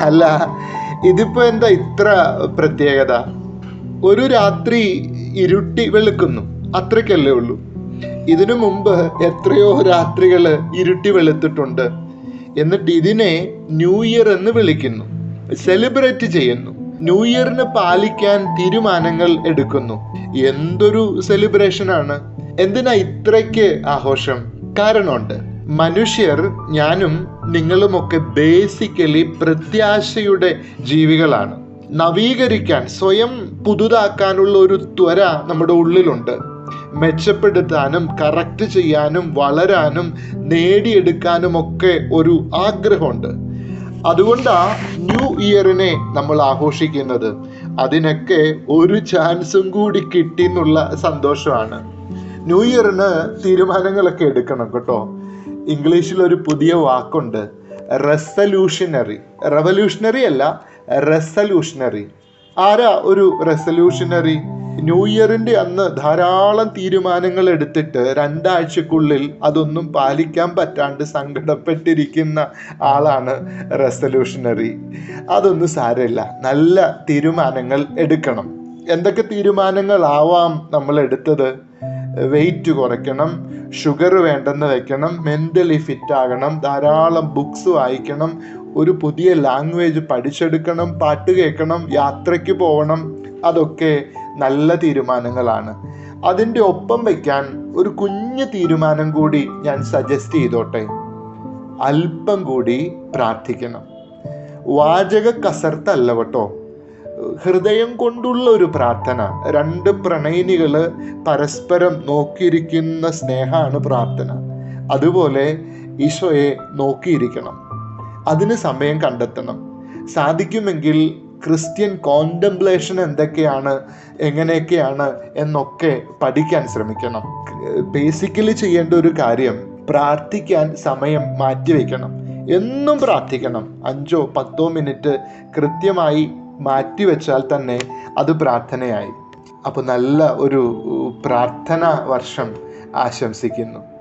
അല്ല ഇതിപ്പോ എന്താ ഇത്ര പ്രത്യേകത? ഒരു രാത്രി ഇരുട്ടി വെളുക്കുന്നു. അത്രയ്ക്കല്ലേ ഉള്ളൂ. ഇതിനു മുമ്പ് എത്രയോ രാത്രികൾ ഇരുട്ടി വെളുത്തിട്ടുണ്ട്. എന്നിട്ട് ഇതിനെ ന്യൂ ഇയർ എന്ന് വിളിക്കുന്നു. സെലിബ്രേറ്റ് ചെയ്യുന്നു. ന്യൂ ഇയറിന് പാലിക്കാൻ തീരുമാനങ്ങൾ എടുക്കുന്നു. എന്തൊരു സെലിബ്രേഷൻ ആണ് എന്തിനാ ഇത്രയ്ക്ക് ആഘോഷം? കാരണമുണ്ട്. മനുഷ്യർ ഞാനും നിങ്ങളുമൊക്കെ ബേസിക്കലി പ്രത്യാശയുടെ ജീവികളാണ്. നവീകരിക്കാൻ സ്വയം പുതുതാക്കാനുള്ള ഒരു ത്വര നമ്മുടെ ഉള്ളിലുണ്ട്. മെച്ചപ്പെടുത്താനും കറക്റ്റ് ചെയ്യാനും വളരാനും നേടിയെടുക്കാനും ഒക്കെ ഒരു ആഗ്രഹമുണ്ട്. അതുകൊണ്ടാണ് ന്യൂ ഇയറിനെ നമ്മൾ ആഘോഷിക്കുന്നത്. അതിനൊക്കെ ഒരു ചാൻസും കൂടി കിട്ടി എന്നുള്ള സന്തോഷമാണ് ന്യൂ ഇയറിന് തീരുമാനങ്ങളൊക്കെ എടുക്കണം കേട്ടോ. ഇംഗ്ലീഷിൽ ഒരു പുതിയ വാക്കുണ്ട്. റെസല്യൂഷനറി റെവല്യൂഷണറി അല്ല റെസല്യൂഷണറി ആരാ ഒരു റെസല്യൂഷണറി ന്യൂ ഇയറിന്റെ അന്ന് ധാരാളം തീരുമാനങ്ങൾ എടുത്തിട്ട് രണ്ടാഴ്ചക്കുള്ളിൽ അതൊന്നും പാലിക്കാൻ പറ്റാണ്ട് സങ്കടപ്പെട്ടിരിക്കുന്ന ആളാണ് റെസല്യൂഷണറി അതൊന്നും സാരമില്ല. നല്ല തീരുമാനങ്ങൾ എടുക്കണം. എന്തൊക്കെ തീരുമാനങ്ങളാവാം നമ്മൾ എടുത്തത്? വെയിറ്റ് കുറയ്ക്കണം ഷുഗർ വേണ്ടെന്ന് വെക്കണം മെന്റലി ഫിറ്റ് ആകണം ധാരാളം ബുക്സ് വായിക്കണം ഒരു പുതിയ ലാംഗ്വേജ് പഠിച്ചെടുക്കണം പാട്ട് കേൾക്കണം യാത്രയ്ക്ക് പോകണം അതൊക്കെ നല്ല തീരുമാനങ്ങളാണ്. അതിന്റെ ഒപ്പം വയ്ക്കാൻ ഒരു കുഞ്ഞു തീരുമാനം കൂടി ഞാൻ സജസ്റ്റ് ചെയ്തോട്ടെ. അല്പം കൂടി പ്രാർത്ഥിക്കണം. വാചക കസർത്തല്ല കേട്ടോ. ഹൃദയം കൊണ്ടുള്ള ഒരു പ്രാർത്ഥന. രണ്ട് പ്രണയിനികൾ പരസ്പരം നോക്കിയിരിക്കുന്ന സ്നേഹമാണ് പ്രാർത്ഥന. അതുപോലെ ഈശോയെ നോക്കിയിരിക്കണം. അതിന് സമയം കണ്ടെത്തണം. സാധിക്കുമെങ്കിൽ ക്രിസ്ത്യൻ കോണ്ടംപ്ലേഷൻ എന്തൊക്കെയാണ് എങ്ങനെയൊക്കെയാണ് എന്നൊക്കെ പഠിക്കാൻ ശ്രമിക്കണം. ബേസിക്കലി ചെയ്യേണ്ട ഒരു കാര്യം പ്രാർത്ഥിക്കാൻ സമയം മാറ്റിവെക്കണം. എന്നും പ്രാർത്ഥിക്കണം. അഞ്ചോ പത്തോ മിനിറ്റ് കൃത്യമായി മാറ്റിവെച്ചാൽ തന്നെ അത് പ്രാർത്ഥനയായി. അപ്പോൾ നല്ല ഒരു പ്രാർത്ഥന വർഷം ആശംസിക്കുന്നു.